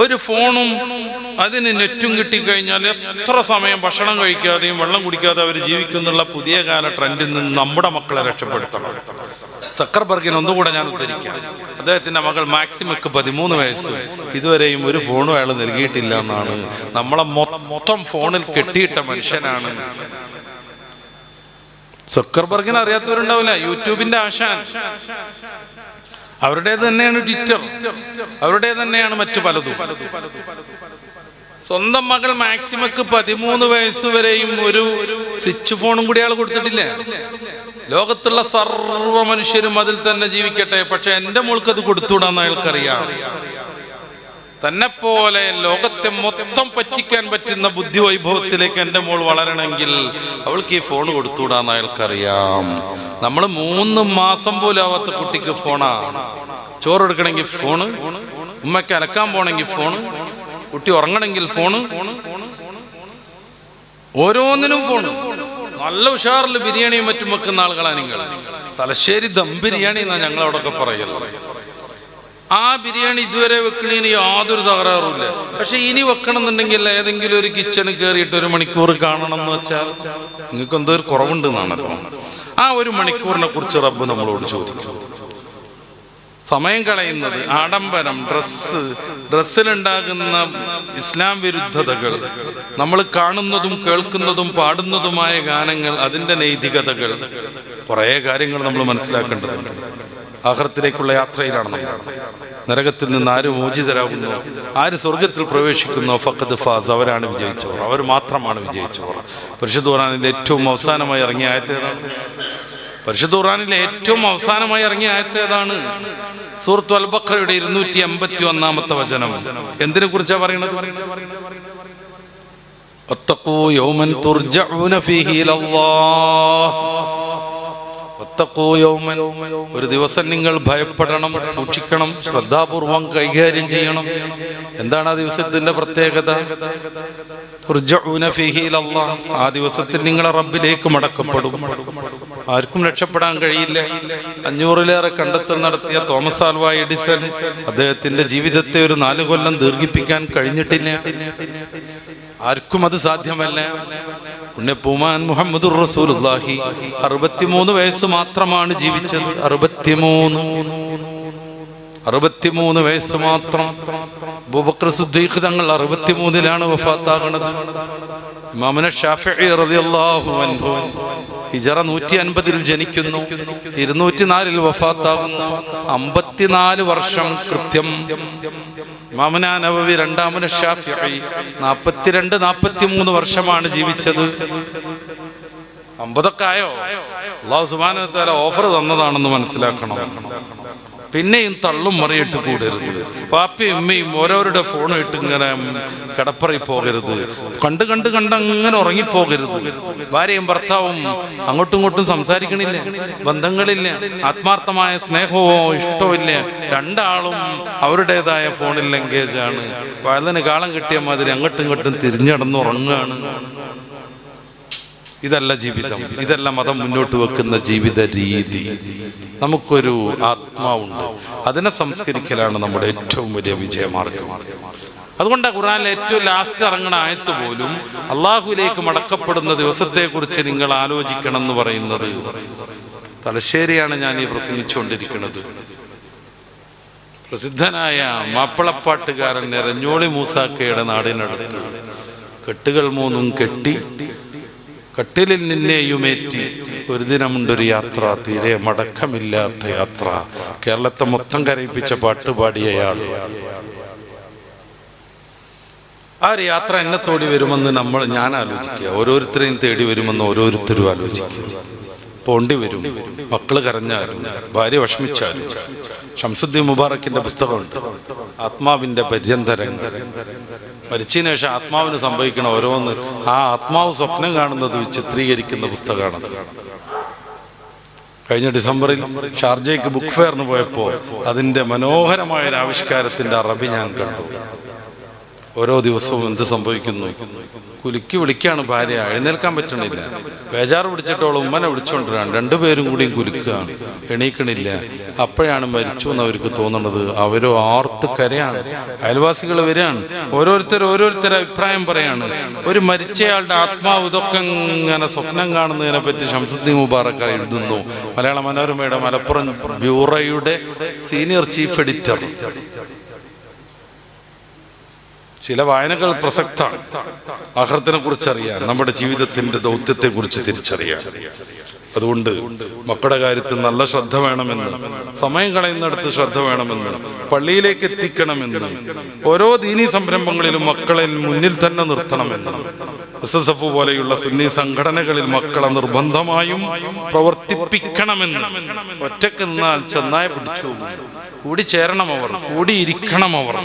ഒരു ഫോണും അതിന് നെറ്റും കിട്ടിക്കഴിഞ്ഞാൽ എത്ര സമയം ഭക്ഷണം കഴിക്കാതെയും വെള്ളം കുടിക്കാതെ അവർ ജീവിക്കുന്നുള്ള പുതിയ കാല ട്രെൻഡിൽ നിന്ന് നമ്മുടെ മക്കളെ രക്ഷപ്പെടുത്തണം. സക്കർബർഗിന് ഒന്നുകൂടെ ഞാൻ ഉദ്ധരിക്കാം. അദ്ദേഹത്തിന്റെ മകൾ മാക്സിമക്ക് പതിമൂന്ന് വയസ്സ്. ഇതുവരെയും ഒരു ഫോണും അയാൾ നൽകിയിട്ടില്ല എന്നാണ്. നമ്മളെ മൊത്തം ഫോണിൽ കെട്ടിയിട്ട മനുഷ്യനാണ്. സക്കർബർഗിന് അറിയാത്തവരുണ്ടാവില്ല. യൂട്യൂബിന്റെ ആശാൻ. അവരുടെ തന്നെയാണ് ട്വിറ്റർ അവരുടെ തന്നെയാണ് മറ്റു പലതും. സ്വന്തം മകൾ മാക്സിമക്ക് പതിമൂന്ന് വയസ്സ് വരെയും ഒരു സ്വിച്ച് ഫോണും കൂടി ആൾ കൊടുത്തിട്ടില്ല? ലോകത്തുള്ള സർവ മനുഷ്യരും അതിൽ തന്നെ ജീവിക്കട്ടെ. പക്ഷെ എന്റെ മോൾക്ക് അത് കൊടുത്തുകൂടാന്ന് അയാൾക്കറിയാം. തന്നെ പോലെ ലോകത്തെ മൊത്തം പറ്റിക്കാൻ പറ്റുന്ന ബുദ്ധി വൈഭവത്തിലേക്ക് എന്റെ മോൾ വളരണമെങ്കിൽ അവൾക്ക് ഈ ഫോൺ കൊടുത്തുകൂടാന്ന് അയാൾക്കറിയാം. നമ്മൾ മൂന്ന് മാസം പോലും ആവാത്ത കുട്ടിക്ക് ഫോണാ. ചോറ് എടുക്കണമെങ്കിൽ ഫോണ് ഉമ്മയ്ക്ക് അലക്കാൻ പോണെങ്കിൽ ഫോണ് കുട്ടി ഉറങ്ങണമെങ്കിൽ ഫോണ് ഓരോന്നിനും ഫോണ്. നല്ല ഉഷാറിൽ ബിരിയാണിയും മറ്റും വെക്കുന്ന ആളുകളാണ് നിങ്ങൾ. തലശ്ശേരി ദം ബിരിയാണി എന്നാ ഞങ്ങൾ അവിടെ പറയല്ലോ ആ ബിരിയാണി ഇതുവരെ വെക്കണേന് യാതൊരു തകരാറുമില്ല. പക്ഷെ ഇനി വെക്കണം എന്നുണ്ടെങ്കിൽ ഏതെങ്കിലും ഒരു കിച്ചണിൽ കയറിയിട്ട് ഒരു മണിക്കൂർ കാണണം എന്ന് വെച്ചാൽ നിങ്ങൾക്ക് എന്തോ ഒരു കുറവുണ്ട് എന്നാണല്ലോ ആ ഒരു മണിക്കൂറിനെ കുറിച്ച് റബ്ബ് നമ്മളോട് ചോദിക്കും. സമയം കളയുന്നത് ആഡംബരം ഡ്രസ്സ് ഡ്രസ്സിലുണ്ടാകുന്ന ഇസ്ലാം വിരുദ്ധതകൾ നമ്മൾ കാണുന്നതും കേൾക്കുന്നതും പാടുന്നതുമായ ഗാനങ്ങൾ അതിന്റെ നൈതികതകൾ. കുറേ കാര്യങ്ങൾ നമ്മൾ മനസ്സിലാക്കേണ്ടതുണ്ട് ആഹ്റത്തിലേക്കുള്ള യാത്രയിലാണ് നമ്മൾ നരകത്തിൽ നിന്ന് ആര് മോചിതരാകുന്നു ആര് സ്വർഗത്തിൽ പ്രവേശിക്കുന്നു ഫക്കത്ത് ഫാസ് അവരാണ് വിജയിച്ചവർ അവർ മാത്രമാണ് വിജയിച്ചവർ പരിശുദ്ധ ഖുർആനിലെ ഏറ്റവും അവസാനമായി ഇറങ്ങിയ ആയത്തേതാണ് പരിശുദ്ധ ഖുർആനിലെ ഏറ്റവും അവസാനമായി ഇറങ്ങിയ ആയത്തേതാണ് സൂറത്ത് അൽബക്രയുടെ ഇരുന്നൂറ്റി എൺപത്തി ഒന്നാമത്തെ വചനം എന്തിനെ കുറിച്ചാ പറയുന്നത് واتقوا يوما ترجعون فيه الى الله واتقوا يوما ഒരു ദിവസം നിങ്ങൾ ഭയപ്പെടണം സൂക്ഷിക്കണം ശ്രദ്ധാപൂർവം കൈകാര്യം ചെയ്യണം. എന്താണ് ആ ദിവസത്തിന്റെ പ്രത്യേകത. ആ ദിവസത്തിൽ നിങ്ങളെ റബ്ബിലേക്ക് മടക്കപ്പെടും. ആർക്കും രക്ഷപ്പെടാൻ കഴിയില്ല. അഞ്ഞൂറിലേറെ കണ്ടെത്തൽ നടത്തിയ തോമസ് ആൽവ എഡിസൺ അദ്ദേഹത്തിന്റെ ജീവിതത്തെ ഒരു നാല് കൊല്ലം ദീർഘിപ്പിക്കാൻ കഴിഞ്ഞിട്ടില്ല. ആർക്കും അത് സാധ്യമല്ല. പുണ്യപ്പൂമാൻ മുഹമ്മദ് റസൂലുള്ളാഹി. അറുപത്തിമൂന്ന് വയസ്സ് മാത്രമാണ് ജീവിച്ചത്. അറുപത്തിമൂന്ന്. അറുപത്തിമൂന്ന് വയസ്സ് മാത്രം. ബുബക്ര സുദ്ദീഖ് തങ്ങൾ അറുപത്തിമൂന്നിലാണ് വഫാത്താകുന്നത് ഇമാമുന ഷാഫി റളിയല്ലാഹു അൻഹു. ഹിജറ നൂറ്റി അൻപതിൽ ജനിക്കുന്നു. ഇരുന്നൂറ്റി നാലിൽ വഫാത്താകുന്നു. അമ്പത്തിനാല് വർഷം കൃത്യം. ഇമാമുന നബവി രണ്ടാമന ഷാഫി നാപ്പത്തിരണ്ട് നാൽപ്പത്തി മൂന്ന് വർഷമാണ് ജീവിച്ചത്. അമ്പതൊക്കെ ആയോ? അള്ളാഹു സുബാന ഓഫർ തന്നതാണെന്ന് മനസ്സിലാക്കണം. പിന്നെയും തള്ളും മറിയിട്ട് കൂടരുത്. പാപ്പയും ഉമ്മയും ഓരോരുടെ ഫോണും ഇട്ട് ഇങ്ങനെ കിടപ്പറി പോകരുത്. കണ്ട് കണ്ട് കണ്ട് അങ്ങനെ ഉറങ്ങിപ്പോകരുത്. ഭാര്യയും ഭർത്താവും അങ്ങോട്ടും ഇങ്ങോട്ടും സംസാരിക്കണില്ല. ബന്ധങ്ങളില്ല. ആത്മാർത്ഥമായ സ്നേഹമോ ഇഷ്ടവും ഇല്ല രണ്ടാളും അവരുടേതായ ഫോണിൽ ആണ്. വയലിന് കാളം കിട്ടിയ മാതിരി അങ്ങോട്ടും ഇങ്ങോട്ടും തിരിഞ്ഞടന്ന് ഉറങ്ങുകയാണ് ഇതല്ല ജീവിതം ഇതല്ല മതം മുന്നോട്ട് വെക്കുന്ന ജീവിത രീതി. നമുക്കൊരു ആത്മാവുണ്ട്. അതിനെ സംസ്കരിക്കലാണ് നമ്മുടെ ഏറ്റവും വലിയ വിജയമാർഗം. അതുകൊണ്ട് ഖുറാനിലെ ഏറ്റവും ലാസ്റ്റ് ഇറങ്ങണ ആയത്ത് പോലും അള്ളാഹുലേക്ക് മടക്കപ്പെടുന്ന ദിവസത്തെക്കുറിച്ച് നിങ്ങൾ ആലോചിക്കണം എന്ന് പറയുന്നത്. തലശ്ശേരിയാണ് ഞാൻ ഈ പ്രസംഗിച്ചുകൊണ്ടിരിക്കുന്നത്. പ്രസിദ്ധനായ മാപ്പിളപ്പാട്ടുകാരൻ എരഞ്ഞോളി മൂസാക്കയുടെ നാടിനടുത്ത് കെട്ടുകൾ മൂന്നും കെട്ടി കട്ടിലിൽ നിന്നെയുമേറ്റി ഒരു ദിനമുണ്ടൊരു യാത്ര തീരെ മടക്കമില്ലാത്ത യാത്ര. കേരളത്തെ മൊത്തം കരയിപ്പിച്ച പാട്ട് പാടിയയാൾ ആ ഒരു യാത്ര എന്നെ തോടി വരുമെന്ന് നമ്മൾ ഞാൻ ആലോചിക്കുക. ഓരോരുത്തരെയും തേടി വരുമെന്ന് ഓരോരുത്തരും ആലോചിക്കുക. പോണ്ടി വരും മക്കൾ കരഞ്ഞാലും ഭാര്യ വിഷമിച്ചാലും. ഷംസുദ്ദീൻ മുബാറക്കിന്റെ പുസ്തകമുണ്ട്. ആത്മാവിന്റെ പര്യന്തരങ്ങൾ. മരിച്ചതിന് ശേഷം ആത്മാവിന് സംഭവിക്കണ ഓരോന്ന് ആ ആത്മാവ് സ്വപ്നം കാണുന്നത് ചിത്രീകരിക്കുന്ന പുസ്തകമാണ് കഴിഞ്ഞ ഡിസംബറിൽ ഷാർജയ്ക്ക് ബുക്ക് ഫെയറിന് പോയപ്പോൾ അതിന്റെ മനോഹരമായ ഒരു അറബി ഞാൻ കണ്ടു. ഓരോ ദിവസവും എന്ത് സംഭവിക്കുന്നു? കുലുക്കി വിളിക്കാണ് ഭാര്യ എഴുന്നേൽക്കാൻ പറ്റണില്ല. ബേജാറ് പിടിച്ചിട്ടോളം ഉമ്മനെ വിളിച്ചോണ്ടിരാണ് രണ്ടുപേരും കൂടി കുലുക്കുകയാണ്. എണീക്കണില്ല. അപ്പോഴാണ് മരിച്ചു എന്ന് അവർക്ക് തോന്നുന്നത് അവരോ ആർത്ത് കരയാണ് അയൽവാസികൾ വരികയാണ്. ഓരോരുത്തർ ഓരോരുത്തർ അഭിപ്രായം പറയാണ്. ഒരു മരിച്ചയാളുടെ ആത്മാവ് ഇതൊക്കെ ഇങ്ങനെ സ്വപ്നം കാണുന്നതിനെ പറ്റി ശംസുദ്ദീൻ മുബാറക്ക എഴുതുന്നു. മലയാള മനോരമയുടെ മലപ്പുറം ബ്യൂറോയുടെ സീനിയർ ചീഫ് എഡിറ്റർ. ചില വായനകൾ പ്രസക്താണ് ആഹ്റത്തിനെ കുറിച്ച് അറിയാൻ നമ്മുടെ ജീവിതത്തിന്റെ ദൗത്യത്തെ കുറിച്ച് തിരിച്ചറിയാം. അതുകൊണ്ട് മക്കളുടെ കാര്യത്തിൽ നല്ല ശ്രദ്ധ വേണമെന്ന് സമയം കളയുന്നിടത്ത് ശ്രദ്ധ വേണമെന്ന് പള്ളിയിലേക്ക് എത്തിക്കണമെന്ന് ഓരോ ദീനീ സംരംഭങ്ങളിലും മക്കളെ മുന്നിൽ തന്നെ നിർത്തണമെന്ന് എസ് എസ് എഫ് പോലെയുള്ള സുന്നി സംഘടനകളിൽ മക്കളെ നിർബന്ധമായും പ്രവർത്തിപ്പിക്കണമെന്ന്. ഒറ്റയ്ക്ക് നിന്നാൽ ചെന്നായ പിടിച്ചു കൂടി ചേരണം അവർ കൂടിയിരിക്കണം അവർ.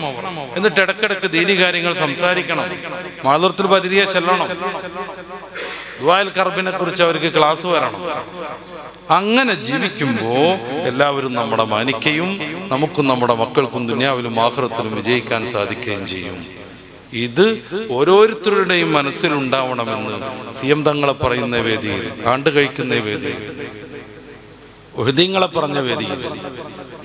എന്നിട്ട് ഇടക്കിടക്ക് ദീനി കാര്യങ്ങൾ സംസാരിക്കണം. മാതൃത്വത്തിൽ ബദിരിയെ ചെല്ലണം. ദുബായിൽ കർബിനെ കുറിച്ച് അവർക്ക് ക്ലാസ് വരണം. അങ്ങനെ ജീവിക്കുമ്പോ എല്ലാവരും നമ്മുടെ മാനിക്കയും നമുക്കും നമ്മുടെ മക്കൾക്കും ദുനിയാവിലും ആഹ്റത്തിലും വിജയിക്കാൻ സാധിക്കുകയും ചെയ്യും. ഇത് ഓരോരുത്തരുടെയും മനസ്സിലുണ്ടാവണമെന്ന് സി എം തങ്ങളെ പറയുന്ന വേദിയിൽ ആണ്ട് കഴിക്കുന്ന വേദിയിൽ ഉഹദീങ്ങളെ പറഞ്ഞ വേദിയിൽ.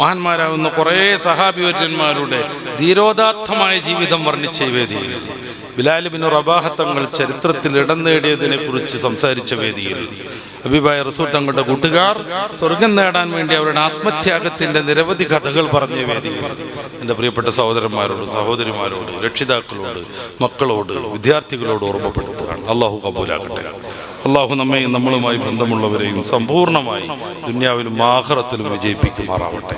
മഹാന്മാരാവുന്ന കുറേ സഹാബിവര്യന്മാരുടെ ധീരോദാത്തമായ ജീവിതം വർണിച്ച വേദിയിൽ. ബിലാൽ ബിൻ റബാഹത്തങ്ങൾ ചരിത്രത്തിൽ ഇടം നേടിയതിനെ കുറിച്ച് സംസാരിച്ച വേദിയിൽ. അബിബായ റസൂൽ തങ്ങളുടെ കൂട്ടുകാർ സ്വർഗം നേടാൻ വേണ്ടി അവരുടെ ആത്മത്യാഗത്തിന്റെ നിരവധി കഥകൾ പറഞ്ഞ വേദിയിൽ. എന്റെ പ്രിയപ്പെട്ട സഹോദരന്മാരോട് സഹോദരിമാരോട് രക്ഷിതാക്കളോട് മക്കളോട് വിദ്യാർത്ഥികളോട് ഓർമ്മപ്പെടുത്തുകയാണ്. അള്ളാഹു കബൂലാകട്ടെ. അള്ളാഹു നമ്മയും നമ്മളുമായി ബന്ധമുള്ളവരെയും സമ്പൂർണമായി ദുന്യാവിലും ആഹ്റത്തിലും വിജയിപ്പിക്കുമാറാവട്ടെ.